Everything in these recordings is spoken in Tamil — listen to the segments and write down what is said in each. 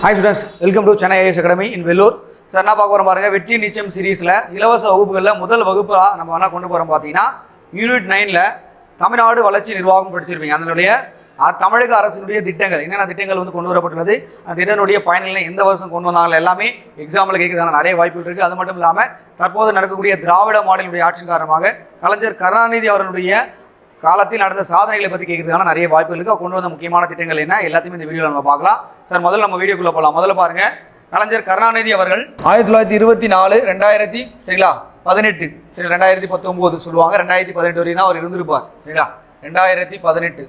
Hi students welcome to Chennai IAS academy in Vellore sir என்ன பார்க்க போகிறோம் பாருங்க? வெற்றி நிச்சயம் சீரீஸில் இலவச வகுப்புகளில் முதல் வகுப்பாக நம்ம வேணால் கொண்டு போகிறோம் பார்த்தீங்கன்னா யூனிட் நைனில் தமிழ்நாடு வளர்ச்சி நிர்வாகம் படிச்சிருப்பீங்க. அதனுடைய தமிழக அரசினுடைய திட்டங்கள். என்னென்ன திட்டங்கள் வந்து கொண்டு வரப்பட்டுள்ளது? அந்த திட்டனுடைய பயன்களை எந்த வருஷம் கொண்டு வந்தாங்க எல்லாமே எக்ஸாமில் கேட்கறதான நிறைய வாய்ப்புகள் இருக்குது அது மட்டும் இல்லாமல் தற்போது நடக்கக்கூடிய திராவிட மாடலுடைய ஆட்சியின் காரணமாக கலைஞர் கருணாநிதி அவர்களுடைய காலத்தில் நடந்த சாதனைகளை பற்றி கேட்கறதுக்கான நிறைய வாய்ப்புகள் இருக்குது கொண்டு வந்த முக்கியமான திட்டங்கள் என்ன? எல்லாத்தையுமே இந்த வீடியோவில் நம்ம பார்க்கலாம். சார் முதல்ல நம்ம வீடியோக்குள்ளே போகலாம் முதல்ல பாருங்கள் கலைஞர் கருணாநிதி அவர்கள் ஆயிரத்தி தொள்ளாயிரத்தி இருபத்தி நாலு ரெண்டாயிரத்தி சரிங்களா? பதினெட்டு. சரி ரெண்டாயிரத்தி பத்தொம்போது சொல்லுவாங்க. ரெண்டாயிரத்தி பதினெட்டு வரையும் அவர் இருந்திருப்பார். சரிங்களா? ரெண்டாயிரத்தி பதினெட்டு.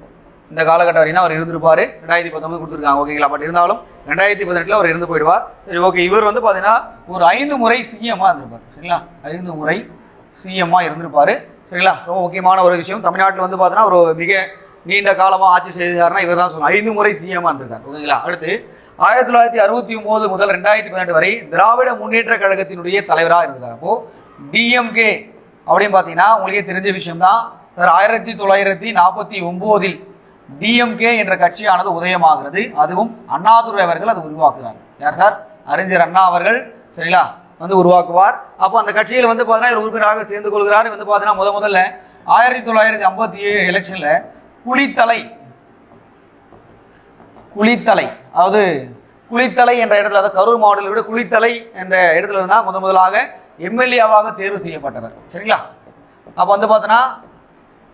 இந்த காலகட்டம் வரையும் அவர் இருந்திருப்பார். ரெண்டாயிரத்தி பத்தொம்பது கொடுத்துருக்காங்க. ஓகேங்களா? பட் இருந்தாலும் ரெண்டாயிரத்தி பதினெட்டில் அவர் இருந்து போயிடுவார். சரி ஓகே. இவர் வந்து பார்த்தீங்கன்னா ஒரு ஐந்து முறை சிஎம்மாக இருந்திருப்பார். சரிங்களா? ஐந்து முறை சிஎம்மாக இருந்திருப்பார். சரிங்களா? ரொம்ப முக்கியமான ஒரு விஷயம். தமிழ்நாட்டில் வந்து பார்த்தீங்கன்னா ஒரு மிக நீண்ட காலமாக ஆட்சி செய்தார்னா இவர் தான் சொல்லணும் ஐந்து முறை சிஎம்மாக இருந்திருக்கார். ஓகேங்களா? அடுத்து ஆயிரத்தி தொள்ளாயிரத்தி அறுபத்தி ஒம்பது முதல் ரெண்டாயிரத்தி பதினெட்டு வரை திராவிட முன்னேற்ற கழகத்தினுடைய தலைவராக இருந்தார் அப்போது டிஎம்கே அப்படின்னு பார்த்தீங்கன்னா உங்களுக்கே தெரிஞ்ச விஷயம் தான் சார் ஆயிரத்தி தொள்ளாயிரத்தி நாற்பத்தி ஒம்போதில் டிஎம்கே என்ற கட்சியானது உதயமாகிறது. அதுவும் அண்ணாதுரை அவர்கள் அது உருவாக்குறாங்க யார் சார்? அறிஞர் அண்ணா அவர்கள். சரிங்களா? வந்து உருவாக்குவார். அப்போ அந்த கட்சியில் வந்து பார்த்தீங்கன்னா இவர் உறுப்பினராக சேர்ந்து கொள்கிறார். வந்து பார்த்தீங்கன்னா முத முதல்ல ஆயிரத்தி தொள்ளாயிரத்தி ஐம்பத்தி ஏழு எலெக்ஷனில் குளித்தலை குளித்தலை அதாவது குளித்தலை என்ற இடத்துல அதாவது கரூர் மாவட்டத்தில் விட குளித்தலை என்ற இடத்துல இருந்தால் முத முதலாக எம்எல்ஏவாக தேர்வு செய்யப்பட்டவர். சரிங்களா? அப்போ வந்து பார்த்தோன்னா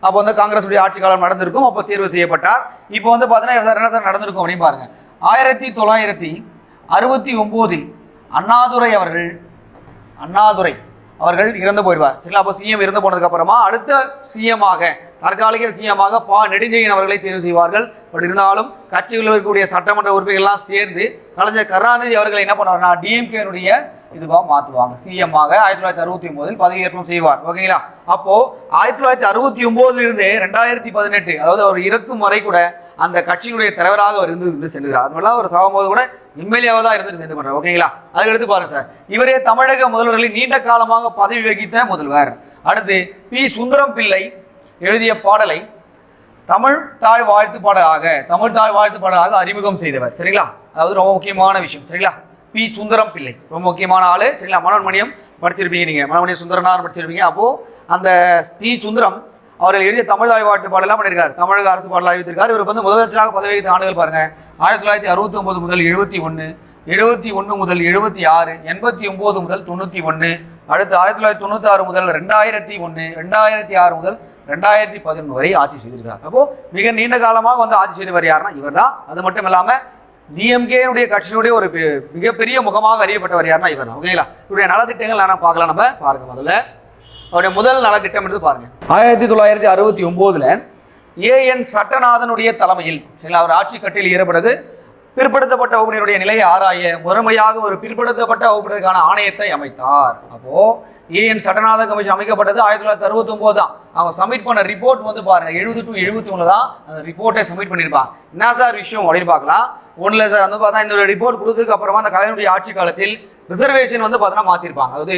அப்போ வந்து காங்கிரஸுடைய ஆட்சி காலம் நடந்திருக்கும். அப்போ தேர்வு செய்யப்பட்டார். இப்போ வந்து பார்த்தீங்கன்னா சார் என்ன சார் நடந்திருக்கும் அப்படின்னு பாருங்கள் ஆயிரத்தி தொள்ளாயிரத்தி அறுபத்தி ஒம்போதில் அண்ணாதுரை அவர்கள் அண்ணாதுரை அவர்கள் இறந்து போயிடுவார். சரிங்களா? அப்போ சிஎம் இறந்து போனதுக்கு அப்புறமா அடுத்த சிஎம்மாக தற்காலிக சிஎம்மாக பா நெடுஞ்செழியன் அவர்களை தேர்வு செய்வார்கள். பட் இருந்தாலும் கட்சியில் இருக்கக்கூடிய சட்டமன்ற உறுப்பினர்கள்லாம் சேர்ந்து கலைஞர் கருணாநிதி அவர்களை என்ன பண்ணுவார்னா டிஎம்கேனுடைய இதுவாக மாற்றுவாங்க சிஎம்மாக ஆயிரத்தி தொள்ளாயிரத்தி அறுபத்தி ஒம்போதில் பதவியேற்பம் செய்வார். ஓகேங்களா? அப்போது ஆயிரத்தி தொள்ளாயிரத்தி அறுபத்தி ஒம்போதுலேருந்து ரெண்டாயிரத்தி பதினெட்டு அதாவது அவர் இறக்கும் வரை கூட அந்த கட்சியினுடைய தலைவராக அவர் இருந்து இருந்து சென்றுகிறார் அது மாதிரிலாம் அவர் சாகும்போது கூட எம்எல்ஏவாக தான் இருந்துட்டு சென்று பண்றார் ஓகேங்களா? அதுக்கு எடுத்து பாருங்க சார். இவரே தமிழக முதல்வர்களில் நீண்ட காலமாக பதவி வகித்த முதல்வர். அடுத்து பி. சுந்தரம் பிள்ளை எழுதிய பாடலை தமிழ் தாழ் வாழ்த்து பாடலாக தமிழ் தாழ் வாழ்த்து பாடலாக அறிமுகம் செய்தவர். சரிங்களா? அதாவது ரொம்ப முக்கியமான விஷயம். சரிங்களா? பி. சுந்தரம் பிள்ளை ரொம்ப முக்கியமான ஆள். சரிங்களா? மனோன்மணியம் படிச்சிருப்பீங்க நீங்கள் மனோன்மணியம் சுந்தரனார் படிச்சிருப்பீங்க. அப்போது அந்த பி. சுந்தரம் அவர்கள் எழுதிய தமிழ் ஆய்வாட்டு பாடலாம் பண்ணியிருக்காரு. தமிழக அரசு பாடல் அறிவித்திருக்காரு இவர் வந்து முதலமைச்சராக பதவி வைத்த ஆண்டுகள் பாருங்க. ஆயிரத்தி தொள்ளாயிரத்தி அறுபத்தி ஒன்பது முதல் எழுபத்தி ஒன்று எழுபத்தி ஒன்று முதல் எழுபத்தி ஆறு எண்பத்தி ஒம்பது முதல் தொண்ணூற்றி ஒன்று அடுத்து ஆயிரத்தி தொள்ளாயிரத்தி தொண்ணூற்றி ஆறு முதல் ரெண்டாயிரத்தி ஒன்று ரெண்டாயிரத்தி ஆறு முதல் ரெண்டாயிரத்தி பதினொன்று வரை ஆட்சி செய்திருக்கார் அப்போ மிக நீண்ட காலமாக வந்து ஆட்சி செய்தவர் யாருன்னா இவர் தான். அது மட்டும் இல்லாமல் டிஎம்கேனுடைய கட்சியினுடைய ஒரு பெ- மிகப்பெரிய முகமாக அறியப்பட்டவர் யாருன்னா இவர் தான். ஓகேங்களா? இவருடைய நலத்திட்டங்கள் என்ன பார்க்கலாம் நம்ம. பாருங்க முதல்ல. அவருடைய முதல் நலத்திட்டம் எடுத்து பாருங்க. ஆயிரத்தி தொள்ளாயிரத்தி அறுபத்தி ஒம்போதுல ஏஎன் சட்டநாதனுடைய தலைமையில் சரிங்களா அவர் ஆட்சி கட்டில் ஏறப்படுது பிற்படுத்தப்பட்ட வகுப்பினருடைய நிலையை ஆராய முறைமையாக ஒரு பிற்படுத்தப்பட்ட வகுப்பினருக்கான ஆணையத்தை அமைத்தார். அப்போ ஏஎன் சட்டநாத கமிஷன் அமைக்கப்பட்டது ஆயிரத்தி தொள்ளாயிரத்தி அறுபத்தி தான். அவங்க சப்மிட் பண்ண ரிப்போர்ட் வந்து பாருங்க எழுபது டு எழுபத்தி ஒன்று தான் அந்த ரிப்போர்ட்டை சப்மிட் பண்ணியிருப்பாங்க. என்ன சார் விஷயம் அப்படின்னு பார்க்கலாம். ஒன்றில் சார் வந்து பார்த்தா இந்த ரிப்போர்ட் கொடுத்ததுக்கு அப்புறமா அந்த கலைஞருடைய ஆட்சி காலத்தில் ரிசர்வேஷன் வந்து பார்த்தோன்னா மாற்றிருப்பாங்க அதாவது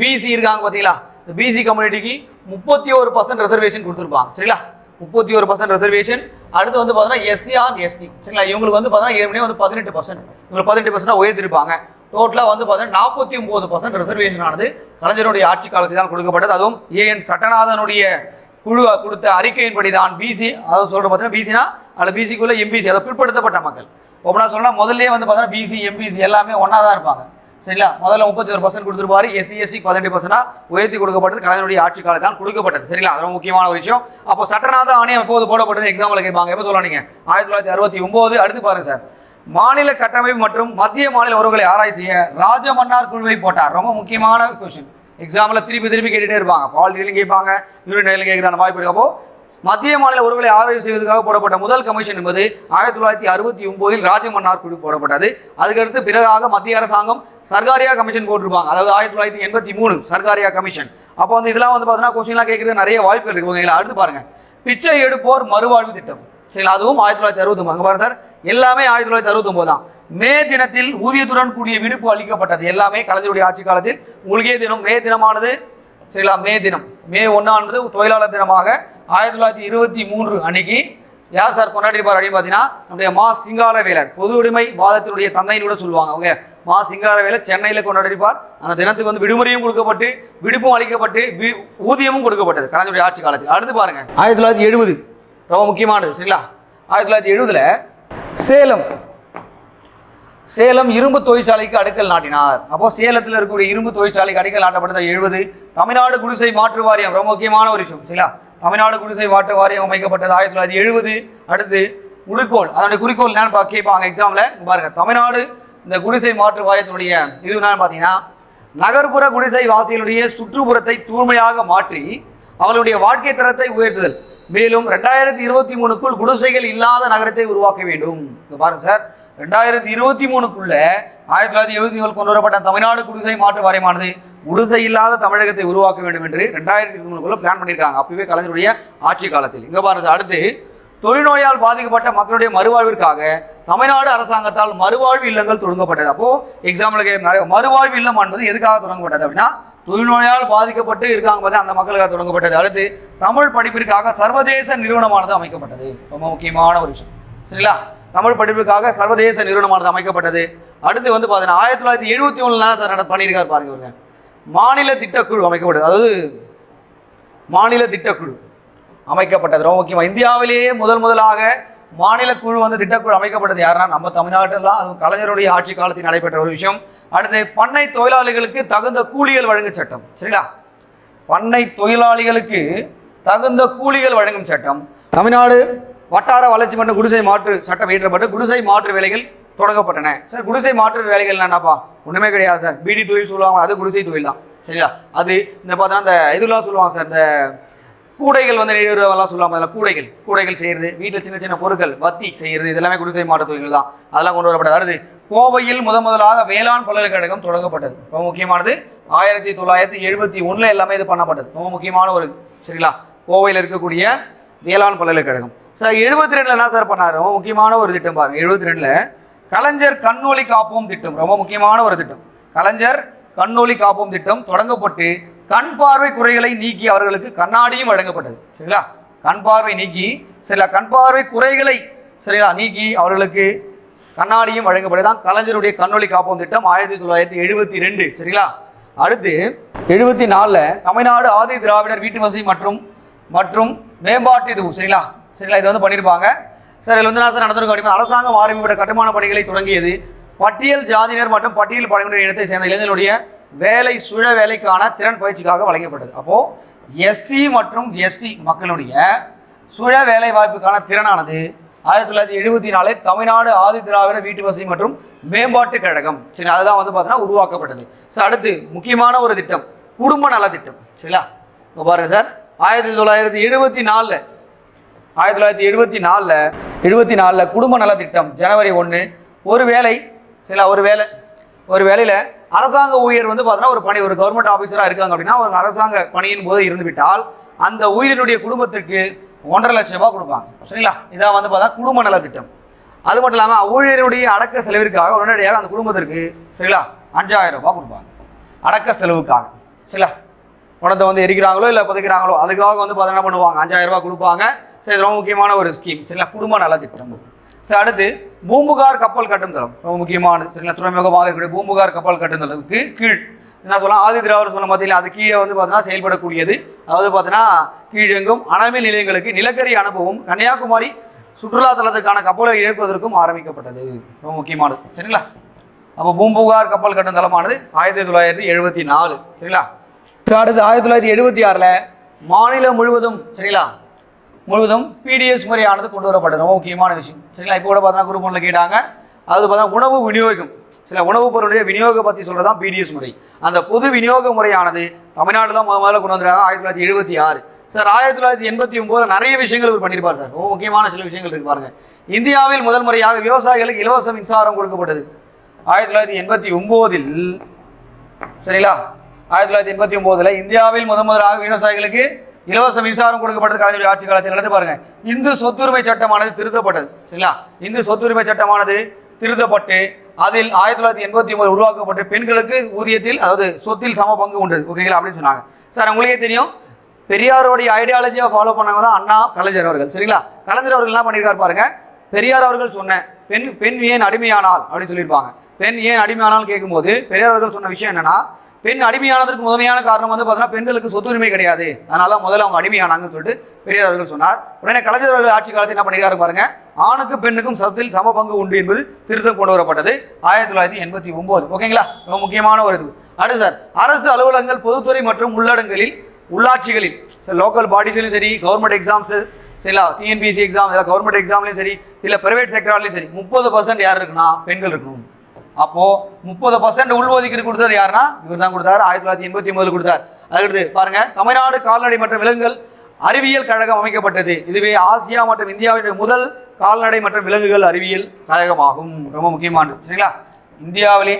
பிசி இருக்காங்க பார்த்தீங்களா? பிசி கம்யூனிட்டிக்கு முப்பத்தி ஒரு பர்சன்ட் ரிசர்வேஷன் கொடுத்துருப்பாங்க. சரிங்களா? முப்பத்தி ஒரு பர்சன்ட் ரிசர்வேஷன் அடுத்து வந்து பார்த்தீங்கன்னா எஸ்சி ஆர் எஸ்டி சரிங்களா? இவங்களுக்கு வந்து பார்த்தீங்கன்னா ஏற்கனவே வந்து பதினெட்டு பர்சன்ட் இவங்க பதினெட்டு பர்சன்ட் உயர்த்திருப்பாங்க. டோட்டலாக வந்து பார்த்தீங்கன்னா நாற்பத்தி ஒம்பது பர்சன்ட் ரிசர்வேஷன் ஆனது கலைஞருடைய ஆட்சி காலத்தில் தான் கொடுக்கப்பட்டது. அதுவும் ஏஎன் சட்டநாதனுடைய குழு கொடுத்த அறிக்கையின்படி தான் பிசி அதாவது சொல்கிற பார்த்தீங்கன்னா பிசினா அதில் பிசிக்குள்ளே எம்பிசி அதை பிற்படுத்தப்பட்ட மக்கள். அப்படின்னா சொன்னால் முதல்ல வந்து பார்த்தீங்கன்னா பிசி எம்பிசி எல்லாமே ஒன்றா தான் இருப்பாங்க. சரிங்களா? முதல்ல முப்பத்தி ஒரு பர்சன்ட் கொடுத்துருப்பாரு. எஸ்சி எஸ்டி பதினெட்டு பர்சன்டா உயர்த்தி கொடுக்கப்பட்டது. கலைஞருடைய ஆட்சி காலத்தில் தான் கொடுக்கப்பட்டது. சரிங்களா? அது ரொம்ப முக்கியமான ஒரு விஷயம். அப்போ சட்டநாத ஆணையம் எப்போது போடப்பட்டது? எக்ஸாம்பிள் கேட்பாங்க. எப்போ சொல்ல நீங்க ஆயிரத்தி தொள்ளாயிரத்தி அறுபத்தி ஒன்பது அடுத்து பாருங்க சார். மாநில கட்டமைப்பு மற்றும் மத்திய மாநில உறவுகளை ஆராய்ச்சி செய்ய ராஜமன்னார் குழுவை போட்டார். ரொம்ப முக்கியமான கொஸ்டின் எக்ஸாம்பிள் திருப்பி திருப்பி கேட்டுட்டே இருப்பாங்க. பால் டீலிங் கேட்பாங்க. யூனிட் நெல்லும் கேட்குறான வாய்ப்பு இருக்கப்போ மத்திய மாநில உறவுகளை ஆராய்ச்சி செய்வதற்காக போடப்பட்ட முதல் கமிஷன் என்பது ஆயிரத்தி தொள்ளாயிரத்தி அறுபத்தி ஒன்பதில் ராஜமன்னார் குழு போடப்பட்டது. அதுக்கடுத்து பிறகாக மத்திய அரசாங்கம் சர்காரியா கமிஷன் போட்டிருப்பாங்க. அதாவது ஆயிரத்தி தொள்ளாயிரத்தி எண்பத்தி மூணு சர்காரியா கமிஷன். அப்போ வந்து இதெல்லாம் வந்து பார்த்தீங்கன்னா கொஸ்டின்லாம் கேட்குறது நிறைய வாய்ப்புகள் இருக்கு. உங்களை அடுத்து பாருங்க. பிச்சை எடுப்போர் மறுவாழ்வு திட்டம். சரிங்களா? அதுவும் ஆயிரத்தி தொள்ளாயிரத்தி அறுபத்தி அங்கே பாருங்க சார். எல்லாமே ஆயிரத்தி தொள்ளாயிரத்தி அறுபத்தி தான். மே தினத்தில் ஊதியத்துடன் கூடிய விடுப்பு அளிக்கப்பட்டது. எல்லாமே கலைஞருடைய ஆட்சி காலத்தில். உங்களுக்கே தினம் மே தினமானது சரிங்களா? மே தினம். மே ஒன்றானது தொழிலாளர் தினமாக ஆயிரத்தி தொள்ளாயிரத்தி இருபத்தி மூன்று அன்னைக்கு யார் சார் கொண்டாடிப்பார் அப்படின்னு பார்த்தீங்கன்னா நம்முடைய மா சிங்காரவேலர். பொது உடைமை வாதத்தினுடைய தந்தைன்னு கூட சொல்லுவாங்க அவங்க. மா சிங்காரவேலர் சென்னையில் கொண்டாடிப்பார் அந்த தினத்துக்கு வந்து விடுமுறையும் கொடுக்கப்பட்டு விடுப்பும் அளிக்கப்பட்டு ஊதியமும் கொடுக்கப்பட்டது கலைஞருடைய ஆட்சி காலத்தில். அடுத்து பாருங்க. ஆயிரத்தி தொள்ளாயிரத்தி எழுபது. ரொம்ப முக்கியமானது சரிங்களா? ஆயிரத்தி தொள்ளாயிரத்தி எழுபதுல சேலம் சேலம் இரும்பு தொழிற்சாலைக்கு அடிக்கல் நாட்டினார். அப்போ சேலத்தில் இருக்கக்கூடிய இரும்பு தொழிற்சாலைக்கு அடிக்கல் நாட்டப்பட்டது எழுபது. தமிழ்நாடு குடிசை மாற்று வாரியம் ரொம்ப முக்கியமான ஒரு விஷயம் சரிங்களா? தமிழ்நாடு குடிசை மாற்று வாரியம் அமைக்கப்பட்டது ஆயிரத்தி தொள்ளாயிரத்தி எழுபது. அடுத்து குறிக்கோள் அதனுடைய குறிக்கோள் என்னன்னு பா- கேட்பாங்க எக்ஸாம்ல பாருங்க தமிழ்நாடு இந்த குடிசை மாற்று வாரியத்தினுடைய இது என்னன்னு பார்த்தீங்கன்னா நகர்ப்புற குடிசை வாசிகளுடைய சுற்றுப்புறத்தை தூய்மையாக மாற்றி அவர்களுடைய வாழ்க்கை தரத்தை உயர்த்துதல். மேலும் ரெண்டாயிரத்தி இருபத்தி மூணுக்குள் குடிசைகள் இல்லாத நகரத்தை உருவாக்க வேண்டும். பாருங்க சார் ரெண்டாயிரத்தி இருபத்தி மூணுக்குள்ள ஆயிரத்தி தொள்ளாயிரத்தி எழுபத்தி ஏழு கொண்டு வரப்பட்ட தமிழ்நாடு குடிசை மாற்று வாரியமானது குடிசை இல்லாத தமிழகத்தை உருவாக்க வேண்டும் என்று ரெண்டாயிரத்தி இருபத்தி மூணுக்குள்ள பிளான் பண்ணியிருக்காங்க. அப்பவே கலைஞருடைய ஆட்சி காலத்தில். இங்க பாருங்க அடுத்து தொழில்நோயால் பாதிக்கப்பட்ட மக்களுடைய மறுவாழ்விற்காக தமிழ்நாடு அரசாங்கத்தால் மறுவாழ்வு இல்லங்கள் தொடங்கப்பட்டது. அப்போ எக்ஸாம்பிளுக்கு மறுவாழ்வு இல்லம் என்பது எதுக்காக தொடங்கப்பட்டது அப்படின்னா தொழில்நோயால் பாதிக்கப்பட்டு இருக்காங்க பார்த்தா அந்த மக்களுக்காக தொடங்கப்பட்டது. அடுத்து தமிழ் படிப்பிற்காக சர்வதேச நிறுவனமானது அமைக்கப்பட்டது. ரொம்ப முக்கியமான ஒரு விஷயம். சரிங்களா? தமிழ் படிப்புக்காக சர்வதேச நிறுவனமானது அமைக்கப்பட்டது. அடுத்து வந்து பார்த்தீங்கன்னா ஆயிரத்தி தொள்ளாயிரத்தி எழுபத்தி ஒன்றுல சார் நட- பண்ணியிருக்காரு பாருங்க இவருங்க மாநில திட்டக்குழு அமைக்கப்பட்டது. அதாவது மாநில திட்டக்குழு அமைக்கப்பட்டது. ரொம்ப முக்கியமாக இந்தியாவிலேயே முதல் முதலாக மாநில குழு வந்து திட்டக்குழு அமைக்கப்பட்டது யாருன்னா நம்ம தமிழ்நாட்டில் தான். அது கலைஞருடைய ஆட்சி காலத்தில் நடைபெற்ற ஒரு விஷயம். அடுத்து பண்ணை தொழிலாளிகளுக்கு தகுந்த கூலிகள் வழங்கும் சட்டம். சரிங்களா? பண்ணை தொழிலாளிகளுக்கு தகுந்த கூலிகள் வழங்கும் சட்டம். தமிழ்நாடு வட்டார வளர்ச்சி மற்றும் குடிசை மாற்று சட்டம் இயற்றப்பட்டு குடிசை மாற்று வேலைகள் தொடங்கப்பட்டன. சார் குடிசை மாற்று வேலைகள் என்னப்பா ஒன்றுமே கிடையாது சார். பீடி தொழில் சொல்லுவாங்க அது குடிசை தொழில் தான். சரிங்களா? அது இந்த பார்த்தோன்னா இந்த இதெல்லாம் சொல்லுவாங்க சார் இந்த கூடைகள் வந்து நெய்யறதெல்லாம் சொல்லுவாங்க அதில் கூடைகள். கூடைகள் செய்கிறது வீட்டில் சின்ன சின்ன பொருட்கள் வத்தி செய்கிறது இதெல்லாமே குடிசை மாற்று தொழில்கள் தான். அதெல்லாம் கொண்டு வரப்பட்டது. அடுத்து கோவையில் முத முதலாக வேளாண் பல்கலைக்கழகம் தொடங்கப்பட்டது. ரொம்ப முக்கியமானது. ஆயிரத்தி தொள்ளாயிரத்தி எழுபத்தி ஒன்றில் எல்லாமே இது பண்ணப்பட்டது. ரொம்ப முக்கியமான ஒரு சரிங்களா? கோவையில் இருக்கக்கூடிய வேளாண் பல்கலைக்கழகம். சார் எழுபத்தி ரெண்டில் என்ன சார் பண்ணார்? ரொம்ப முக்கியமான ஒரு திட்டம் பாருங்க. எழுபத்தி ரெண்டில் கலைஞர் கண்ணொலி காப்போம் திட்டம். ரொம்ப முக்கியமான ஒரு திட்டம். கலைஞர் கண்ணொலி காப்போம் திட்டம் தொடங்கப்பட்டு கண் பார்வை குறைகளை நீக்கி அவர்களுக்கு கண்ணாடியும் வழங்கப்பட்டது. சரிங்களா? கண் பார்வை நீக்கி சில கண் பார்வை குறைகளை சரிங்களா? நீக்கி அவர்களுக்கு கண்ணாடியும் வழங்கப்பட்டது. தான் கலைஞருடைய கண்ணொலி காப்போம் திட்டம் ஆயிரத்தி தொள்ளாயிரத்தி எழுபத்தி ரெண்டு சரிங்களா? அடுத்து எழுபத்தி நாலில் தமிழ்நாடு ஆதி திராவிடர் வீட்டு வசதி மற்றும் மற்றும் மேம்பாட்டு இது சரிங்களா? சரிங்களா இது வந்து பண்ணியிருப்பாங்க சார் இதில் வந்து நான் சார் நடந்திருக்கும் அப்படின்னா அரசாங்கம் ஆரம்பிப்பட்ட கட்டுமான பணிகளை தொடங்கியது பட்டியல் ஜாதியினர் மற்றும் பட்டியல் பழங்குடியினர் இனத்தை சேர்ந்த இளைஞர்களுடைய வேலை சுழ வேலைக்கான திறன் பயிற்சிக்காக வழங்கப்பட்டது. அப்போது எஸ்சி மற்றும் எஸ்டி மக்களுடைய சுழ வேலை வாய்ப்புக்கான திறனானது ஆயிரத்தி தொள்ளாயிரத்தி எழுபத்தி நாலு தமிழ்நாடு ஆதி திராவிட வீட்டு வசதி மற்றும் மேம்பாட்டு கழகம் சரி அதுதான் வந்து பார்த்தீங்கன்னா உருவாக்கப்பட்டது. சார் அடுத்து முக்கியமான ஒரு திட்டம் குடும்ப நல திட்டம் சரிங்களா இப்போ பாருங்கள் சார். ஆயிரத்தி தொள்ளாயிரத்தி எழுபத்தி நாலில் ஆயிரத்தி தொள்ளாயிரத்தி எழுபத்தி நாலில் எழுபத்தி நாலில் குடும்ப நலத்திட்டம் திட்டம் ஜனவரி ஒன்று ஒரு வேலை சரிங்களா ஒரு வேலை ஒரு வேலையில் அரசாங்க ஊழியர் வந்து பார்த்தோன்னா ஒரு பணி ஒரு கவர்மெண்ட் ஆஃபீஸராக இருக்காங்க அப்படின்னா அவங்க அரசாங்க பணியின் போது இருந்து விட்டால் அந்த உயிரினுடைய குடும்பத்துக்கு ஒன்றரை லட்சம் ரூபாய் கொடுப்பாங்க. சரிங்களா? இதான் வந்து பார்த்தா குடும்ப நலத்திட்டம். திட்டம் அது மட்டும் இல்லாமல் ஊழியருடைய அடக்க செலவிற்காக உடனடியாக அந்த குடும்பத்திற்கு சரிங்களா அஞ்சாயிரம் ரூபாய் கொடுப்பாங்க. அடக்க செலவுக்காக. சரிங்களா? குடத்தை வந்து எரிக்கிறாங்களோ இல்லை புதைக்கிறாங்களோ அதுக்காக வந்து பார்த்தா என்ன பண்ணுவாங்க? அஞ்சாயிரம் ரூபாய் கொடுப்பாங்க. சரி இது ரொம்ப முக்கியமான ஒரு ஸ்கீம் சரிங்களா குடும்ப நல திட்டம். ஸோ அடுத்து பூம்புகார் கப்பல் கட்டும் தளம். ரொம்ப முக்கியமானது. சரிங்களா துறைமுகமாக இருக்கக்கூடிய பூம்புகார் கப்பல் கட்டும் தளத்துக்கு கீழ். என்ன சொல்லலாம்? ஆதி திராவிடர் சொன்ன மத்தியில் அது கீழே வந்து பார்த்தீங்கன்னா செயல்படக்கூடியது. அதாவது பார்த்தீங்கன்னா கீழெங்கும் அனமில் நிலையங்களுக்கு நிலக்கரி அனுப்பவும் கன்னியாகுமரி சுற்றுலா தளத்துக்கான கப்பலை இழப்பதற்கும் ஆரம்பிக்கப்பட்டது. ரொம்ப முக்கியமானது. சரிங்களா? அப்போ பூம்புகார் கப்பல் கட்டும் தளமானது ஆயிரத்தி தொள்ளாயிரத்தி எழுபத்தி நாலு. சரிங்களா? அடுத்து ஆயிரத்தி தொள்ளாயிரத்தி எழுபத்தி ஆறில் மாநிலம் முழுவதும் சரிங்களா? முழுவதும் பிடிஎஸ் முறையானது கொண்டு வரப்பட்டது ரொம்ப முக்கியமான விஷயம். சரிங்களா? இப்போ கூட பார்த்தீங்கன்னா குரூப் ஒன்றில் கேட்டாங்க. அது பார்த்தா உணவு விநியோகம். சில உணவுப் பொருளுடைய விநியோகம் பற்றி சொல்கிறது தான் பிடிஎஸ் முறை. அந்த பொது விநியோக முறையானது தமிழ்நாடு தான் முத முதல்ல கொண்டு வந்துருக்காங்க. ஆயிரத்தி தொள்ளாயிரத்தி எழுபத்தி ஆறு. சார் ஆயிரத்தி தொள்ளாயிரத்தி எண்பத்தி ஒம்போதில் நிறைய விஷயங்கள் இவர் பண்ணியிருப்பார் சார். ரொம்ப முக்கியமான சில விஷயங்கள் இருக்கு பாருங்க. இந்தியாவில் முதல் முறையாக விவசாயிகளுக்கு இலவச மின்சாரம் கொடுக்கப்பட்டது. ஆயிரத்தி தொள்ளாயிரத்தி எண்பத்தி ஒம்போதில் சரிங்களா? ஆயிரத்தி தொள்ளாயிரத்தி எண்பத்தி ஒம்போதில் இந்தியாவில் முதன் முதலாக விவசாயிகளுக்கு இலவச மின்சாரம் கொடுக்கப்பட்டது கலைஞருடைய ஆட்சி காலத்தில் நடந்து பாருங்க. இந்து சொத்துரிமை சட்டமானது திருத்தப்பட்டது. சரிங்களா? இந்து சொத்துரிமை சட்டமானது திருத்தப்பட்டு அதில் ஆயிரத்தி தொள்ளாயிரத்தி எண்பத்தி ஒன்பது உருவாக்கப்பட்டு பெண்களுக்கு ஊதியத்தில் அதாவது சொத்தில் சம பங்கு உண்டு. ஓகேங்களா அப்படின்னு சொன்னாங்க. சார் உங்களுக்கே தெரியும். பெரியாரோடைய ஐடியாலஜியை ஃபாலோ பண்ணவங்க தான் அண்ணா கலைஞர் அவர்கள். சரிங்களா? கலைஞர் அவர்கள் என்ன பண்ணியிருக்காரு பாருங்க. பெரியார் அவர்கள் சொன்ன பெண் பெண் ஏன் அடிமையானால்? அப்படின்னு சொல்லியிருப்பாங்க. பெண் ஏன் அடிமையானால் கேட்கும்போது பெரியார் அவர்கள் சொன்ன விஷயம் என்னன்னா பெண் அடிமையானதற்கு முதன்மையான காரணம் வந்து பார்த்தீங்கன்னா பெண்களுக்கு சொத்துரிமை கிடையாது. அதனால முதல்ல அவங்க அடிமையானாங்கன்னு சொல்லிட்டு பெரியார் அவர்கள் சொன்னார். உடனே கலைஞர் அவர்கள் ஆட்சி காலத்தில் என்ன பண்ணியிருக்காரு பாருங்க ஆணுக்கும் பெண்ணுக்கும் சத்தில் சம பங்கு உண்டு என்பது திருத்தம் கொண்டு வரப்பட்டது. ஆயிரத்தி தொள்ளாயிரத்தி எண்பத்தி ஒன்பது. ஓகேங்களா? ரொம்ப முக்கியமான ஒரு இது. அடுத்து சார் அரசு அலுவலகங்கள் பொதுத்துறை மற்றும் உள்ளடங்களில் உள்ளாட்சிகளில் லோக்கல் பாடிஸ்லையும் சரி கவர்மெண்ட் எக்ஸாம்ஸ் சில டிஎன்பிசி எக்ஸாம் இல்லை கவர்மெண்ட் எக்ஸாம்லையும் சரி இல்லை பிரைவேட் செக்டர்லையும் சரி முப்பது பர்சன்ட் யார் இருக்குன்னா பெண்கள் இருக்கணும். அப்போது முப்பது பர்சன்ட் உள்ஒதுக்கீடு கொடுத்தது யாருன்னா? இவர் தான் கொடுத்தார். ஆயிரத்தி தொள்ளாயிரத்தி எண்பத்தி ஒன்பதுல கொடுத்தார். அதுக்கடுத்து பாருங்க. தமிழ்நாடு கால்நடை மற்றும் விலங்குகள் அறிவியல் கழகம் அமைக்கப்பட்டது. இதுவே ஆசியா மற்றும் இந்தியாவின் முதல் கால்நடை மற்றும் விலங்குகள் அறிவியல் கழகமாகும். ரொம்ப முக்கியமானது சரிங்களா? இந்தியாவிலே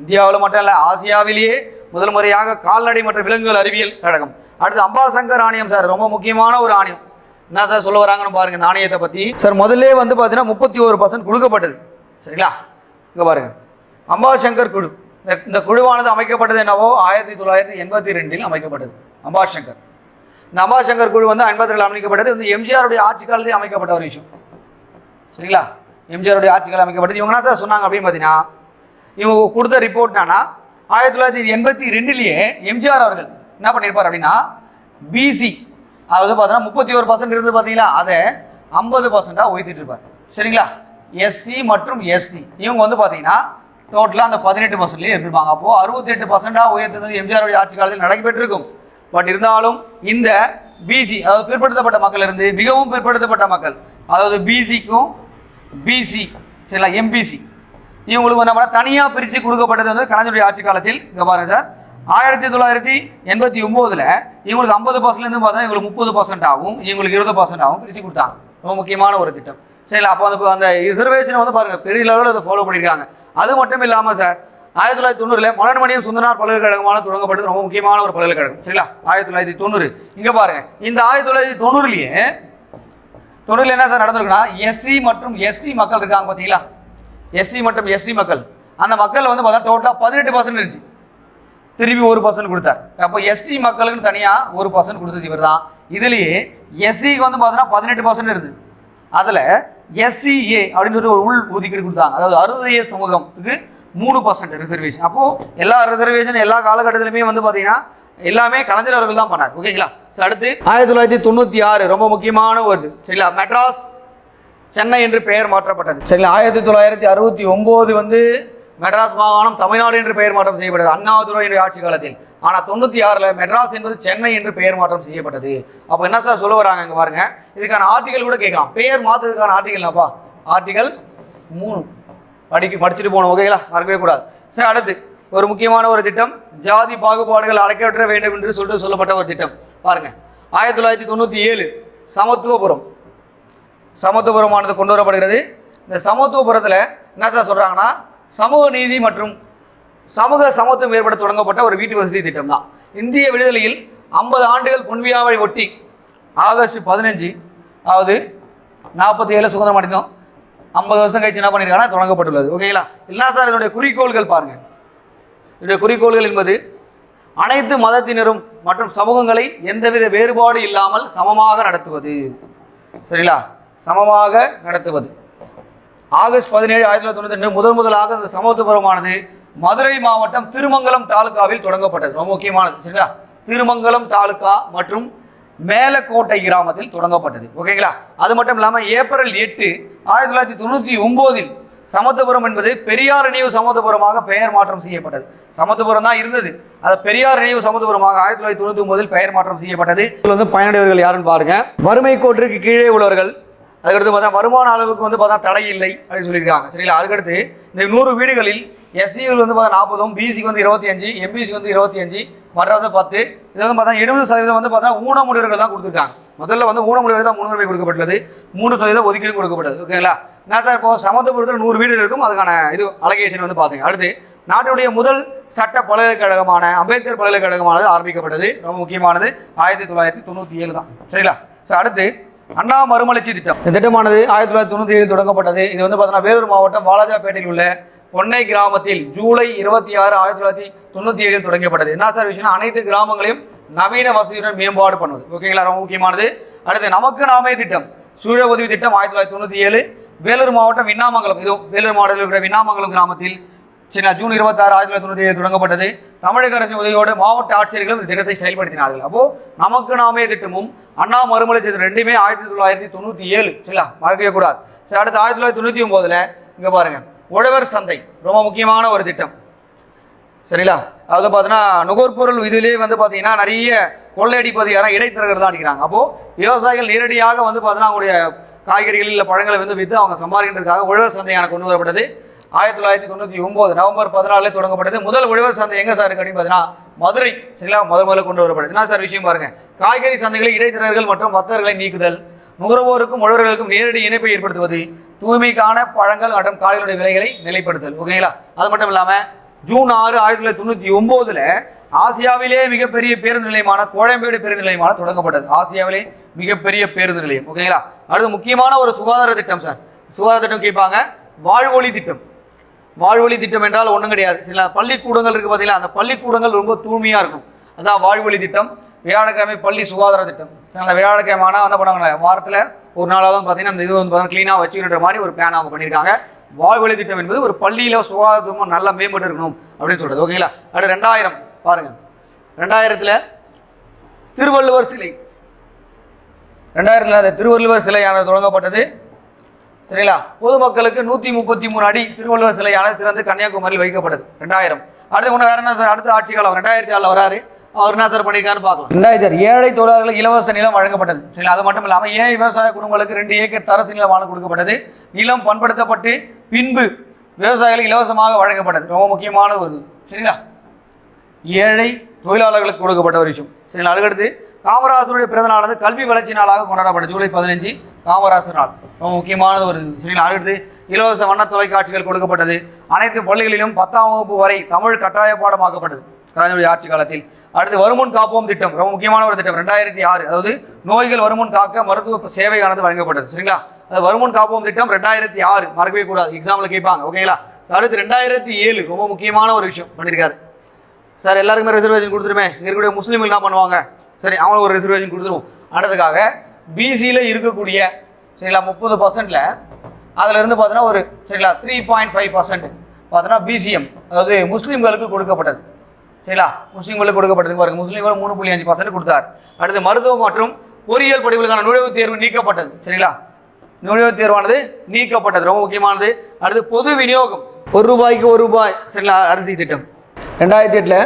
இந்தியாவில் மட்டும் இல்லை ஆசியாவிலேயே முதல் முறையாக கால்நடை மற்றும் விலங்குகள் அறிவியல் கழகம். அடுத்து அம்பாசங்கர் ஆணையம் சார். ரொம்ப முக்கியமான ஒரு ஆணையம். என்ன சார் சொல்ல வராங்கன்னு பாருங்க இந்த ஆணையத்தை பற்றி சார் முதல்ல வந்து பார்த்தீங்கன்னா முப்பத்தி ஒரு பர்சன்ட் கொடுக்கப்பட்டது. சரிங்களா? இங்கே பாருங்கள் அம்பாசங்கர் குழு. இந்த- இந்த குழுவானது அமைக்கப்பட்டது என்னவோ ஆயிரத்தி தொள்ளாயிரத்தி எண்பத்தி ரெண்டில் அமைக்கப்பட்டது. அம்பாசங்கர். இந்த அம்பாசங்கர் குழு வந்து ஐம்பத்தி அமைக்கப்பட்டது. வந்து எம்ஜிஆருடைய ஆட்சி காலத்தில் அமைக்கப்பட்ட ஒரு விஷயம். சரிங்களா? எம்ஜிஆருடைய ஆட்சி காலம் அமைக்கப்பட்டது. இவங்க என்ன சார் சொன்னாங்க அப்படின்னு பார்த்தீங்கன்னா இவங்க கொடுத்த ரிப்போர்ட் என்னன்னா ஆயிரத்தி தொள்ளாயிரத்தி எண்பத்தி ரெண்டுலேயே எம்ஜிஆர் அவர்கள் என்ன பண்ணியிருப்பார் அப்படின்னா பிசி அதாவது பார்த்தீங்கன்னா முப்பத்தி ஒரு பர்சன்ட் இருந்து பார்த்தீங்களா அதை ஐம்பது பர்சன்ட்டாக உயர்த்திட்டு இருப்பார். சரிங்களா? எஸ்சி மற்றும் எஸ்டி இவங்க வந்து பார்த்தீங்கன்னா டோட்டலாக அந்த பதினெட்டு பர்சன்ட்லேயே இருந்திருப்பாங்க. அப்போது அறுபத்தெட்டு பர்சன்டாக உயர்த்தினது எம்ஜிஆருடைய ஆட்சி காலத்தில் நடைபெற்றிருக்கும். பட் இருந்தாலும் இந்த பிசி அதாவது பிற்படுத்தப்பட்ட மக்கள் இருந்து மிகவும் பிற்படுத்தப்பட்ட மக்கள் அதாவது பிசிக்கும் பிசி சரிங்களா எம்பிசி இவங்களுக்கு நம்ம தனியாக பிரித்து கொடுக்கப்பட்டது வந்து கலைஞருடைய ஆட்சி காலத்தில் இங்கே பாருங்க சார். ஆயிரத்தி தொள்ளாயிரத்தி எண்பத்தி ஒம்போதில் இவங்களுக்கு ஐம்பது பர்சன்ட்லேருந்து பார்த்தீங்கன்னா இவங்களுக்கு முப்பது பர்சன்ட் ஆகும் இவங்களுக்கு இருபது பர்சன்ட் ஆகும் பிரித்து கொடுத்தாங்க. ரொம்ப முக்கியமான ஒரு திட்டம். சரிங்களா அப்போ அந்த அந்த ரிசர்வேஷனை வந்து பாருங்கள் பெரிய லெவலில் அதை ஃபாலோ பண்ணியிருக்காங்க அது மட்டும் இல்லாமல் சார் ஆயிரத்தி தொள்ளாயிரத்தி தொண்ணூறில் மலர்மணியம் சுந்தரனார் பல்கலைக்கழகமான தொடங்கப்பட்டது ரொம்ப முக்கியமான ஒரு பல்கலைக்கழகம். சரிங்களா? ஆயிரத்தி தொள்ளாயிரத்தி தொண்ணூறு. இங்கே பாருங்க இந்த ஆயிரத்தி தொள்ளாயிரத்தி தொண்ணூறுலேயே தொண்ணூறில் என்ன சார் நடந்திருக்குன்னா எஸ்சி மற்றும் எஸ்டி மக்கள் இருக்காங்க பார்த்தீங்களா எஸ்சி மற்றும் எஸ்டி மக்கள். அந்த மக்கள் வந்து பார்த்தா டோட்டலாக பதினெட்டு பர்சன்ட் இருந்துச்சு. திரும்பி ஒரு பர்சன்ட் கொடுத்தார். அப்போ எஸ்டி மக்களுக்கு தனியாக ஒரு பர்சன்ட் கொடுத்தது இவர் தான் இதுலேயே எஸ்சிக்கு வந்து பார்த்தோன்னா பதினெட்டு பர்சன்ட் இருக்குது அதில் எஸ்சிஏ அப்படின்னு சொல்லி ஒரு உள் ஒதுக்கீடு கொடுத்தாங்க. அதாவது அறுபது சமூகத்துக்கு மூணு பர்சன்ட் ரிசர்வேஷன் அப்போது எல்லா ரிசர்வேஷன் எல்லா காலகட்டத்திலுமே வந்து பார்த்தீங்கன்னா எல்லாமே கலைஞர் அவர்கள் தான் பண்ணார். ஓகேங்களா ஸோ அடுத்து ஆயிரத்தி தொள்ளாயிரத்தி தொண்ணூற்றி ஆறு ரொம்ப முக்கியமான ஒரு இது. சரிங்களா? மெட்ராஸ் சென்னை என்று பெயர் மாற்றப்பட்டது. சரிங்களா? ஆயிரத்தி தொள்ளாயிரத்தி அறுபத்தி ஒன்பது வந்து மெட்ராஸ் மாகாணம் தமிழ்நாடு என்று பெயர் மாற்றம் செய்யப்பட்டது. அண்ணாதுரையினுடைய ஆட்சி காலத்தில். ஆனால் தொண்ணூற்றி ஆறில் மெட்ராஸ் என்பது சென்னை என்று பெயர் மாற்றம் செய்யப்பட்டது. அப்போ என்ன சார் சொல்ல வராங்க இங்கே பாருங்க. இதுக்கான ஆர்டிகல் கூட கேட்கலாம். பெயர் மாற்றுறதுக்கான ஆர்டிகல்னாப்பா ஆர்டிகல் மூணு. படிக்க படிச்சுட்டு போகணும் ஓகேங்களா மறக்கவே கூடாது. சார் அடுத்து. ஒரு முக்கியமான ஒரு திட்டம். ஜாதி பாகுபாடுகள் அடைக்கப்பட வேண்டும் என்று சொல்லிட்டு சொல்லப்பட்ட ஒரு திட்டம். பாருங்க. ஆயிரத்தி தொள்ளாயிரத்தி தொண்ணூற்றி ஏழு சமத்துவபுரம். சமத்துவபுரமானது கொண்டு வரப்படுகிறது. இந்த சமத்துவபுரத்தில் என்ன சார் சொல்கிறாங்கன்னா சமூக நீதி மற்றும் சமூக சமத்துவம் ஏற்பட தொடங்கப்பட்ட ஒரு வீட்டு வசதி திட்டம் தான் இந்திய விடுதலையில் ஐம்பது ஆண்டுகள் பொன்வியாவை ஒட்டி ஆகஸ்ட் பதினஞ்சு அதாவது நாற்பத்தி ஏழு சுதந்திரம் அடைந்தோம். ஐம்பது வருஷம் கழிச்சு என்ன பண்ணியிருக்காங்கன்னா தொடங்கப்பட்டுள்ளது. ஓகேங்களா இல்லை சார் இதனுடைய குறிக்கோள்கள் பாருங்கள் இதனுடைய குறிக்கோள்கள் என்பது அனைத்து மதத்தினரும் மற்றும் சமூகங்களை எந்தவித வேறுபாடு இல்லாமல் சமமாக நடத்துவது. சரிங்களா? சமமாக நடத்துவது. ஆகஸ்ட் பதினேழு ஆயிரத்தி தொள்ளாயிரத்தி தொண்ணூத்தி ரெண்டு முதல் முதலாக இந்த சமத்துவபுரமானது மதுரை மாவட்டம் திருமங்கலம் தாலுகாவில் தொடங்கப்பட்டது. ரொம்ப முக்கியமானது சரிங்களா? திருமங்கலம் தாலுகா மற்றும் மேலக்கோட்டை கிராமத்தில் தொடங்கப்பட்டது. ஓகேங்களா? அது மட்டும் இல்லாமல் ஏப்ரல் எட்டு ஆயிரத்தி தொள்ளாயிரத்தி தொண்ணூற்றி ஒம்போதில் சமத்துவபுரம் என்பது பெரியார் நினைவு சமத்துவபுரமாக பெயர் மாற்றம் செய்யப்பட்டது. சமத்துவபுரம் தான் இருந்தது. அது பெரியார் நினைவு சமத்துவபுரமாக ஆயிரத்தி தொள்ளாயிரத்தி தொண்ணூற்றி ஒன்பதில் பெயர் மாற்றம் செய்யப்பட்டது. இதில் வந்து பயனடைவர்கள் யாருன்னு பாருங்க. வறுமை கோட்டிற்கு கீழே உள்ளவர்கள் அதுக்கடுத்து பார்த்தா வருமான அளவுக்கு வந்து பார்த்தா தடை இல்லை அப்படின்னு சொல்லியிருக்காங்க. சரிங்களா? அதுக்கடுத்து இந்த நூறு வீடுகளில் எஸ்சிகள் வந்து பார்த்தா நாற்பதும் பிசிக்கு வந்து இருபத்தி அஞ்சு எம்பிசி வந்து இருபத்தி அஞ்சு மற்ற வந்து பத்து. இது வந்து பார்த்தா எழுபது சதவீதம் வந்து பார்த்தா ஊனமுடையவர்கள் தான் கொடுத்துருக்காங்க. முதல்ல வந்து ஊனமுடையவர் தான் முன்னுரிமை கொடுக்கப்பட்டுள்ளது. மூணு சதவீதம் ஒதுக்கீடு கொடுக்கப்பட்டது. ஓகேங்களா? நான் சார்? இப்போ சமத்துவபுரத்தில் நூறு வீடு இருக்கும். அதுக்கான இது அலகேஷன் வந்து பார்த்தீங்க அடுத்து நாட்டினுடைய முதல் சட்ட பல்கலைக்கழகமான அம்பேத்கர் பல்கலைக்கழகமானது ஆரம்பிக்கப்பட்டது. ரொம்ப முக்கியமானது. ஆயிரத்தி தொள்ளாயிரத்தி தொண்ணூற்றி ஏழு தான். சரிங்களா? ஸோ அடுத்து அண்ணா மறுமலர்ச்சி திட்டம். இந்த திட்டமானது ஆயிரத்தி தொள்ளாயிரத்தி தொண்ணூற்றி ஏழு தொடங்கப்பட்டது. இது வந்து பார்த்தீங்கன்னா வேலூர் மாவட்டம் வாலாஜாபேட்டையில் உள்ள பொன்னை கிராமத்தில் ஜூலை இருபத்தி ஆறு ஆயிரத்தி தொள்ளாயிரத்தி தொண்ணூற்றி ஏழில் தொடங்கப்பட்டது. என்ன சார் விஷயம் அனைத்து கிராமங்களையும் நவீன வசதியுடன் மேம்பாடு பண்ணுவது. ஓகேங்களா ரொம்ப முக்கியமானது. அடுத்து நமக்கு நாமே திட்டம். சூழ உதவி திட்டம் ஆயிரத்தி தொள்ளாயிரத்தி தொண்ணூற்றி ஏழு. வேலூர் மாவட்டம் விண்ணாமங்கலம். இதுவும் வேலூர் மாவட்டத்தில் இருக்கிற விண்ணாமங்கலம் கிராமத்தில் சின்ன ஜூன் இருபத்தாறு ஆயிரத்தி தொள்ளாயிரத்தி தொண்ணூற்றி ஏழு தொடங்கப்பட்டது. தமிழக அரசின் உதவியோடு மாவட்ட ஆட்சியர்களும் இந்த திட்டத்தை செயல்படுத்தினார்கள். அப்போ நமக்கு நாமே திட்டமும் அண்ணா மறுமலை செய்த ரெண்டுமே ஆயிரத்தி தொள்ளாயிரத்தி தொண்ணூற்றி ஏழு. சரிங்களா? மறக்கவே கூடாது. சரி அடுத்து ஆயிரத்தி தொள்ளாயிரத்தி தொண்ணூற்றி ஒம்போதில் இங்கே பாருங்க. உழவர் சந்தை ரொம்ப முக்கியமான ஒரு திட்டம். சரிங்களா? அதாவது பார்த்தீங்கன்னா நுகர்பொருள் இதிலே வந்து பார்த்தீங்கன்னா நிறைய கொள்ளையடிப்பது யாரும் இடைத்தரகர் தான் அடிக்கிறாங்க. அப்போது விவசாயிகள் நேரடியாக வந்து பார்த்தீங்கன்னா அவங்களுடைய காய்கறிகள் இல்லை பழங்களை வந்து விற்று அவங்க சம்பாதிக்கிறதுக்காக உழவர் சந்தையான கொண்டு வரப்பட்டது. ஆயிரத்தி தொள்ளாயிரத்தி தொண்ணூற்றி ஒம்பது நவம்பர் பதினாலே தொடங்கப்பட்டது. முதல் உழவர் சந்தை எங்கே சார் அப்படின்னு பார்த்தீங்கன்னா மதுரை சரிங்களா? முதல் முதல்ல கொண்டு வரப்படுது என்ன சார் விஷயம் பாருங்க. காய்கறி சந்தைகளை இடைத்தரகர்கள் மற்றும் வர்த்தகர்களை நீக்குதல் நுகர்வோருக்கும் உழவர்களுக்கும் நேரடி இணைப்பை ஏற்படுத்துவது தூய்மைக்கான பழங்கள் மற்றும் காய்களுடைய விலைகளை நிலைப்படுத்தல் ஓகேங்களா? அது மட்டும் இல்லாமல் ஜூன் ஆறு ஆயிரத்தி தொள்ளாயிரத்தி தொண்ணூற்றி ஒம்போதில் ஆசியாவிலே மிகப்பெரிய பேருந்து நிலையமான கோயம்பேடு பேருந்து நிலையமான தொடங்கப்பட்டது. ஆசியாவிலே மிகப்பெரிய பேருந்து நிலையம். ஓகேங்களா? அடுத்து முக்கியமான ஒரு சுகாதார திட்டம் சார். சுகாதார திட்டம் கேட்பாங்க. வாழ்வொளி திட்டம். வாழ்வழி திட்டம் என்றால் ஒன்றும் கிடையாது. சில பள்ளிக்கூடங்கள் இருக்குது பார்த்தீங்களா அந்த பள்ளிக்கூடங்கள் ரொம்ப தூய்மையாக இருக்கும். அதான் வாழ்வழி திட்டம். வியாழக்கிழமை பள்ளி சுகாதார திட்டம். அந்த வியாழக்கிழமை ஆனால் என்ன பண்ணுவாங்க வாரத்தில் ஒரு நாளாக தான் பார்த்தீங்கன்னா அந்த இது வந்து பார்த்தீங்கன்னா க்ளீனாக வச்சுக்கின்ற மாதிரி ஒரு பேன் அவங்க பண்ணியிருக்காங்க. வாழ்வழி திட்டம் என்பது ஒரு பள்ளியில் சுகாதாரமும் நல்லா மேம்பட்டு இருக்கணும் அப்படின்னு சொல்கிறது ஓகேங்களா அடுத்து ரெண்டாயிரம். பாருங்கள் ரெண்டாயிரத்தில் திருவள்ளுவர் சிலை. ரெண்டாயிரத்தில் அந்த திருவள்ளுவர் சிலையானது தொடங்கப்பட்டது சரிங்களா? பொதுமக்களுக்கு நூற்றி முப்பத்தி மூணு அடி திருவள்ளுவர் சிலையானது திறந்து கன்னியாகுமரியில் வைக்கப்படுது ரெண்டாயிரம். அடுத்து ஒன்று வேற என்ன சார்? அடுத்த ஆட்சி காலம் ரெண்டாயிரத்தி ஆறில் வராரு. அவர் என்ன சார் பண்ணியிருக்காருன்னு பார்க்கலாம். ரெண்டாயிரத்தி ஆறு. ஏழை தொழிலாளர்களுக்கு இலவச நிலம் வழங்கப்பட்டது. சரிங்களா? அது மட்டும் இல்லாமல் ஏழை விவசாய குடும்பங்களுக்கு ரெண்டு ஏக்கர் தரசு நிலம் வாங்க கொடுக்கப்பட்டது? நிலம் பண்படுத்தப்பட்டு பின்பு விவசாயிகளுக்கு இலவசமாக வழங்கப்பட்டது. ரொம்ப முக்கியமான ஒரு சரிங்களா? ஏழை தொழிலாளர்களுக்கு கொடுக்கப்பட்ட ஒரு விஷயம். சரிங்களா? அதுக்கடுத்து காமராசருடைய பிறந்த நாளானது கல்வி வளர்ச்சி நாளாக கொண்டாடப்பட்டது. ஜூலை பதினஞ்சு காமராசர் நாள். ரொம்ப முக்கியமானது ஒரு சரிங்களா அதுக்கடுத்து இலவச வண்ண தொலைக்காட்சிகள் கொடுக்கப்பட்டது. அனைத்து பள்ளிகளிலும் பத்தாம் வகுப்பு வரை தமிழ் கட்டாய பாடமாக்கப்பட்டது. கலைஞருடைய ஆட்சி காலத்தில். அடுத்து வருமுன் காப்போம் திட்டம். ரொம்ப முக்கியமான ஒரு திட்டம். ரெண்டாயிரத்தி ஆறு அதாவது நோய்கள் வருமுன் காக்க மருத்துவ சேவையானது வழங்கப்பட்டது. சரிங்களா? அது வருமுன் காப்போம் திட்டம் ரெண்டாயிரத்தி ஆறு. மறக்கவே கூடாது. எக்ஸாம்பிள் கேட்பாங்க. ஓகேங்களா அடுத்து ரெண்டாயிரத்தி ஏழு. ரொம்ப முக்கியமான ஒரு விஷயம் பண்ணியிருக்காரு சார் எல்லாருக்குமே ரிசர்வேஷன் கொடுத்துருமே. இங்கே இருக்கக்கூடிய முஸ்லீம்கள் என்ன பண்ணுவாங்க? சரி அவங்களுக்கு ஒரு ரிசர்வேஷன் கொடுத்துருவோம். அடுத்ததுக்காக பிசியில் இருக்கக்கூடிய சரிங்களா முப்பது பர்சன்டில் அதிலிருந்து பார்த்தீங்கன்னா ஒரு சரிங்களா த்ரீ பாயிண்ட் ஃபைவ் பர்சன்ட் பார்த்தோன்னா பிசிஎம் அதாவது முஸ்லீம்களுக்கு கொடுக்கப்பட்டது. சரிங்களா முஸ்லீம்களுக்கு கொடுக்கப்பட்டது. பாருங்கள் முஸ்லீம்கள் மூணு புள்ளி அஞ்சு பர்சன்ட் கொடுத்தார். அடுத்து மருத்துவம் மற்றும் பொறியியல் படிப்புகளுக்கான நுழைவுத் தேர்வு நீக்கப்பட்டது. சரிங்களா நுழைவுத் தேர்வானது நீக்கப்பட்டது. ரொம்ப முக்கியமானது. அடுத்து பொது விநியோகம். ஒரு ரூபாய்க்கு ஒரு ரூபாய் சரிங்களா அரிசி திட்டம். ரெண்டாயிரத்தி எட்டில்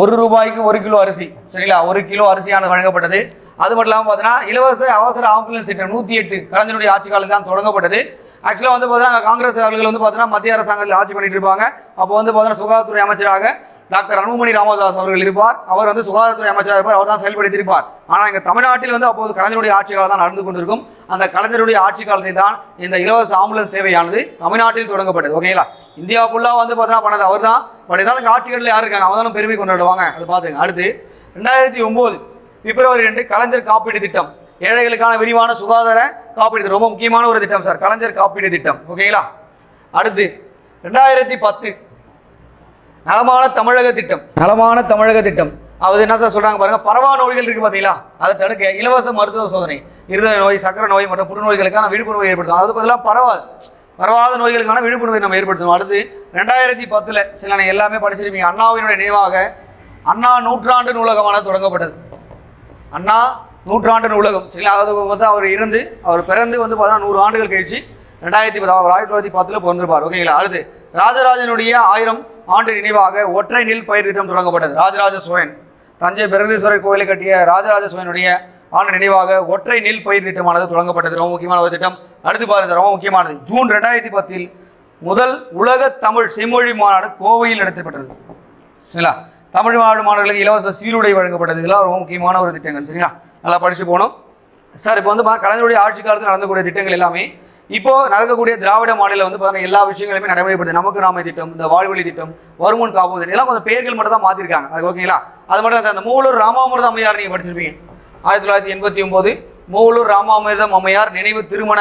ஒரு ரூபாய்க்கு ஒரு கிலோ அரிசி சரிங்களா? ஒரு கிலோ அரிசியானது வழங்கப்பட்டது. அது மட்டும் இல்லாமல் பார்த்தீங்கன்னா இலவச அவசர ஆம்புலன்ஸ் திட்டம் நூற்றி எட்டு கலைஞருடைய ஆட்சி காலத்தில் தான் தொடங்கப்பட்டது. ஆக்சுவலாக வந்து பார்த்தீங்கன்னா காங்கிரஸ் அவர்கள் வந்து பார்த்தீங்கன்னா மத்திய அரசாங்கத்தில் ஆட்சி பண்ணிட்டு இருப்பாங்க. அப்போ வந்து பார்த்தீங்கன்னா சுகாதாரத்துறை அமைச்சராக டாக்டர் அன்புமணி ராமதாஸ் அவர்கள் இருப்பார். அவர் வந்து சுகாதாரத்துறை அமைச்சராக இருப்பார். அவர் தான் செயல்படுத்தியிருப்பார். ஆனால் இங்கே தமிழ்நாட்டில் வந்து அப்போது கலைஞருடைய ஆட்சி காலம் தான் நடந்து கொண்டிருக்கும். அந்த கலைஞருடைய ஆட்சி காலத்தை தான் இந்த இலவச ஆம்புலன்ஸ் சேவையானது தமிழ்நாட்டில் தொடங்கப்பட்டது. ஓகேங்களா இந்தியா ஃபுல்லாக வந்து பார்த்தீங்கன்னா பண்ணது அவர் தான். பட் இருந்தாலும் இங்கே ஆட்சிகளில் யார் இருக்காங்க? அவங்க பெருமை கொண்டாடுவாங்க. அது பார்த்துங்க அடுத்து ரெண்டாயிரத்தி ஒம்பது பிப்ரவரி ரெண்டு கலைஞர் காப்பீடு திட்டம். ஏழைகளுக்கான விரிவான சுகாதார காப்பீடு. திட்டம். ரொம்ப முக்கியமான ஒரு திட்டம் சார். கலைஞர் காப்பீடு திட்டம். ஓகேங்களா அடுத்து ரெண்டாயிரத்தி பத்து நலமான தமிழக திட்டம். நலமான தமிழக திட்டம். அது என்ன சார் சொல்றாங்க பாருங்க பரவா நோய்கள் இருக்கு பார்த்தீங்களா அதை தடுக்க இலவச மருத்துவ சோதனை இருதய நோய் சக்கரை நோய் மற்றும் புற்றுநோய்களுக்கான விழிப்புணர்வை ஏற்படுத்தும் அது பதிலாக பரவாது. பரவாத நோய்களுக்கான விழிப்புணர்வை நம்ம ஏற்படுத்தணும். அடுத்து ரெண்டாயிரத்தி பத்தில் சில நீங்க எல்லாமே படிச்சிருப்பீங்க. அண்ணாவினுடைய நினைவாக அண்ணா நூற்றாண்டு நூலகமானது தொடங்கப்பட்டது. அண்ணா நூற்றாண்டு நூலகம். சரிங்களா? அதாவது வந்து அவர் இருந்து அவர் பிறந்து வந்து பார்த்தீங்கன்னா நூறு ஆண்டுகள் கழிச்சு ரெண்டாயிரத்தி பத்து அவர் ஆயிரத்தி தொள்ளாயிரத்தி பத்தில் பிறந்திருப்பார். ஓகேங்களா? அடுத்து ராஜராஜனுடைய ஆயிரம் ஆண்டு நினைவாக ஒற்றை நெல் பயிர் திட்டம் தொடங்கப்பட்டது. ராஜராஜ சோழன். தஞ்சை பிரகதீஸ்வரர் கோயிலை கட்டிய ராஜராஜ சோழனுடைய ஆண்டு நினைவாக ஒற்றை நெல் பயிர் திட்டமானது தொடங்கப்பட்டது. ரொம்ப முக்கியமான ஒரு திட்டம். அடுத்து பாருங்க ரொம்ப முக்கியமானது. ஜூன் ரெண்டாயிரத்தி பத்தில் முதல் உலக தமிழ் செம்மொழி மாநாடு கோவையில் நடத்தப்பட்டது. சரிங்களா? தமிழ் மாநாடு மாணவர்களுக்கு இலவச சீருடை வழங்கப்பட்டது. இதெல்லாம் ரொம்ப முக்கியமான ஒரு திட்டங்கள். சரிங்களா? நல்லா படித்து போகணும். சார் இப்போ வந்து கலைஞருடைய ஆட்சி காலத்தில் நடந்தக்கூடிய திட்டங்கள் எல்லாமே இப்போ நடக்கக்கூடிய திராவிட மாநிலம் வந்து பாருங்க எல்லா விஷயங்களுமே நடைமுறைப்படுது. நமக்கு நாம திட்டம் இந்த வாழ்வழி திட்டம் வருமுன் காப்போம் திட்டம் எல்லாம் கொஞ்சம் பெயர்கள் மட்டும் தான் மாற்றிருக்காங்க அது ஓகேங்களா? அது மட்டும் சார் அந்த மூலூர் ராமாமிர்த அம்மையார் நீங்கள் படிச்சிருப்பீங்க. ஆயிரத்தி தொள்ளாயிரத்தி எண்பத்தி ஒன்பது மூலூர் ராமாமிர்தம் அம்மையார் நினைவு திருமண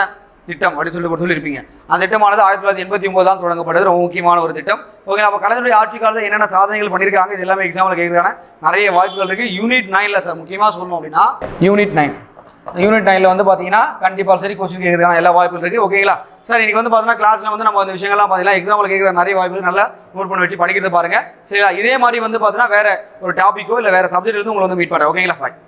திட்டம் அப்படின்னு சொல்லி சொல்லியிருப்பீங்க. அந்த திட்டமானது ஆயிரத்தி தொள்ளாயிரத்தி எண்பத்தி ஒன்பது தான் தொடங்கப்பட்டது ரொம்ப முக்கியமான ஒரு திட்டம். ஓகே அப்போ கலைஞருடைய ஆட்சி காலத்தில் என்னென்ன சாதனைகள் பண்ணியிருக்காங்க இது எல்லாமே எக்ஸாம்பிள் கேட்குறதுக்கான நிறைய வாய்ப்புகள் இருக்குது யூனிட் நைனில் சார் முக்கியமாக சொல்லணும் அப்படின்னா யூனிட் நைன் யூனிட் நைனில் வந்து பார்த்தீங்கன்னா கண்டிப்பாக சரி கொஸ்டின் கேட்கறதுக்கான எல்லா வாய்ப்பும் இருக்குது ஓகேங்களா சார் இன்னைக்கு வந்து பார்த்தீங்கன்னா கிளாஸில் வந்து நம்ம அந்த விஷயங்கள்லாம் பார்த்தீங்கன்னா எக்ஸாம்பிள் கேட்குற நிறைய வாய்ப்புகள் நல்லா நோட் பண்ணி வச்சு படிக்கிறது பாருங்கள் சரிங்களா? இதே மாதிரி வந்து பார்த்தீங்கன்னா வேற ஒரு டாப்பிக்கோ இல்லை வேறு சப்ஜெக்ட் இருந்து உங்களை வந்து மீட் பண்ணுறேன் ஓகேங்களா பாய்